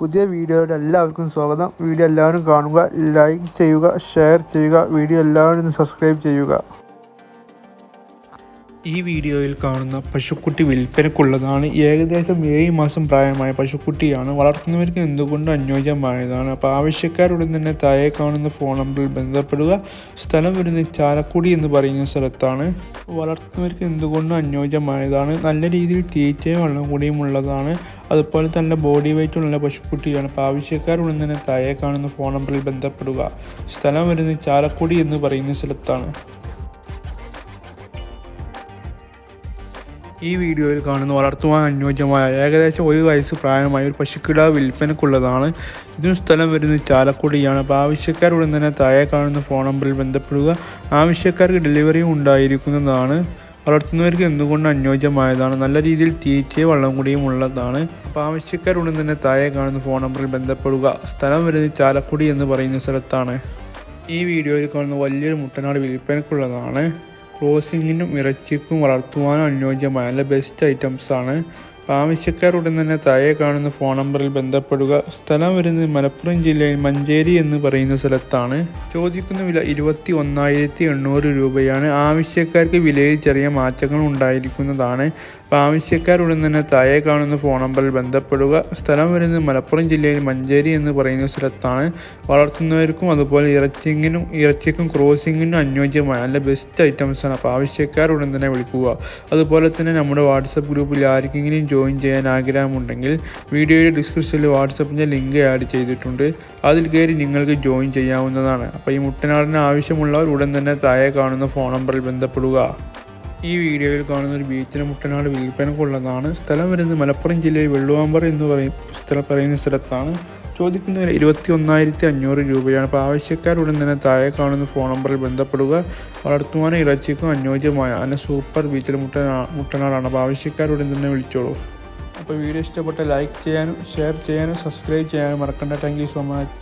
പുതിയ വീഡിയോയുടെ എല്ലാവർക്കും സ്വാഗതം. വീഡിയോ എല്ലാവരും കാണുക ലൈക്ക് ചെയ്യുക ഷെയർ ചെയ്യുക വീഡിയോ എല്ലാവരും സബ്സ്ക്രൈബ് ചെയ്യുക. ഈ വീഡിയോയിൽ കാണുന്ന പശുക്കുട്ടി വിൽപ്പനക്കുള്ളതാണ് ഏകദേശം ഏഴ് മാസം പ്രായമായ പശുക്കുട്ടിയാണ്. വളർത്തുന്നവർക്ക് എന്തുകൊണ്ടും അനുയോജ്യമായതാണ്. അപ്പോൾ ആവശ്യക്കാരുടൻ തന്നെ താഴെ കാണുന്ന ഫോൺ നമ്പറിൽ ബന്ധപ്പെടുക. സ്ഥലം വരുന്നത് ചാലക്കുടി എന്ന് പറയുന്ന സ്ഥലത്താണ്. വളർത്തുന്നവർക്ക് എന്തുകൊണ്ടും അനുയോജ്യമായതാണ്. നല്ല രീതിയിൽ തീറ്റയും വെള്ളം കൂടിയും ഉള്ളതാണ്. അതുപോലെ തന്നെ ബോഡി വെയിറ്റ് ഉള്ള പശുക്കുട്ടിയാണ്. അപ്പോൾ ആവശ്യക്കാരുടൻ തന്നെ താഴെ കാണുന്ന ഫോൺ നമ്പറിൽ ബന്ധപ്പെടുക. സ്ഥലം വരുന്നത് ചാലക്കുടി എന്ന് പറയുന്ന സ്ഥലത്താണ്. ഈ വീഡിയോയിൽ കാണുന്ന വളർത്തുവാൻ അനുയോജ്യമായ ഏകദേശം ഒരു വയസ്സ് പ്രായമായ ഒരു പശുക്കിടാവ് വിൽപ്പനക്കുള്ളതാണ്. ഇതിന് സ്ഥലം വരുന്നത് ചാലക്കുടിയാണ്. അപ്പോൾ ആവശ്യക്കാർ ഉടൻ തന്നെ താഴെ കാണുന്ന ഫോൺ നമ്പറിൽ ബന്ധപ്പെടുക. ആവശ്യക്കാർക്ക് ഡെലിവറിയും ഉണ്ടായിരിക്കുന്നതാണ്. വളർത്തുന്നവർക്ക് എന്തുകൊണ്ട് അനുയോജ്യമായതാണ്? നല്ല രീതിയിൽ തീറ്റയും വള്ളം കൂടിയും ഉള്ളതാണ്. അപ്പോൾ ആവശ്യക്കാരുടൻ തന്നെ താഴെ കാണുന്ന ഫോൺ നമ്പറിൽ ബന്ധപ്പെടുക. സ്ഥലം വരുന്നത് ചാലക്കുടി എന്ന് പറയുന്ന സ്ഥലത്താണ്. ഈ വീഡിയോയിൽ കാണുന്ന വലിയൊരു മുട്ടനാട് വിൽപ്പനക്കുള്ളതാണ്. ക്രോസിങ്ങിനും ഇറച്ചിക്കും വളർത്തുവാനും അനുയോജ്യമായ നല്ല ബെസ്റ്റ് ഐറ്റംസ് ആണ് ഉടൻ തന്നെ താഴെ കാണുന്ന ഫോൺ നമ്പറിൽ ബന്ധപ്പെടുക. സ്ഥലം വരുന്നത് മലപ്പുറം ജില്ലയിൽ മഞ്ചേരി എന്ന് പറയുന്ന സ്ഥലത്താണ്. ചോദിക്കുന്ന വില ഇരുപത്തി ഒന്നായിരത്തി എണ്ണൂറ് രൂപയാണ്. ആവശ്യക്കാർക്ക് വിലയിൽ ചെറിയ മാറ്റങ്ങൾ ഉണ്ടായിരിക്കുന്നതാണ്. അപ്പോൾ ആവശ്യക്കാരുടൻ തന്നെ താഴെ കാണുന്ന ഫോൺ നമ്പറിൽ ബന്ധപ്പെടുക. സ്ഥലം വരുന്നത് മലപ്പുറം ജില്ലയിൽ മഞ്ചേരി എന്ന് പറയുന്ന സ്ഥലത്താണ്. വളർത്തുന്നവർക്കും അതുപോലെ ഇറച്ചിങ്ങിനും ഇറച്ചിക്കും ക്രോസിങ്ങിനും അനുയോജ്യമായ നല്ല ബെസ്റ്റ് ഐറ്റംസാണ് അപ്പോൾ ആവശ്യക്കാരുടൻ തന്നെ വിളിക്കുക. അതുപോലെ തന്നെ നമ്മുടെ വാട്സപ്പ് ഗ്രൂപ്പിൽ ആർക്കെങ്കിലും ജോയിൻ ചെയ്യാൻ ആഗ്രഹമുണ്ടെങ്കിൽ വീഡിയോയുടെ ഡിസ്ക്രിപ്ഷനിൽ വാട്സപ്പിന്റെ ലിങ്ക് ആഡ് ചെയ്തിട്ടുണ്ട്. അതിൽ കയറി നിങ്ങൾക്ക് ജോയിൻ ചെയ്യാവുന്നതാണ്. അപ്പോൾ ഈ മുട്ടനാടിന് ആവശ്യമുള്ളവർ ഉടൻ തന്നെ താഴെ കാണുന്ന ഫോൺ നമ്പറിൽ ബന്ധപ്പെടുക. ഈ വീഡിയോയിൽ കാണുന്ന ഒരു ബീച്ചിന് മുട്ടനാട് വിൽപ്പനക്കുള്ളതാണ്. സ്ഥലം വരുന്നത് മലപ്പുറം ജില്ലയിൽ വെള്ളുവാമ്പറ എന്ന് പറയും സ്ഥലം പറയുന്ന സ്ഥലത്താണ്. ചോദിക്കുന്ന വില ഇരുപത്തി ഒന്നായിരത്തി അഞ്ഞൂറ് രൂപയാണ് അപ്പോൾ ആവശ്യക്കാരുടൻ തന്നെ താഴെ കാണുന്ന ഫോൺ നമ്പറിൽ ബന്ധപ്പെടുക. വളർത്തുവാനും ഇറച്ചിക്കും അനുയോജ്യമായ അല്ല സൂപ്പർ ബീച്ചിൽ മുട്ട മുട്ടനാടാണ്. അപ്പോൾ ആവശ്യക്കാരുടൻ തന്നെ വിളിച്ചോളൂ. അപ്പോൾ വീഡിയോ ഇഷ്ടപ്പെട്ട ലൈക്ക് ചെയ്യാനും ഷെയർ ചെയ്യാനും സബ്സ്ക്രൈബ് ചെയ്യാനും മറക്കണ്ട. Thank you so much.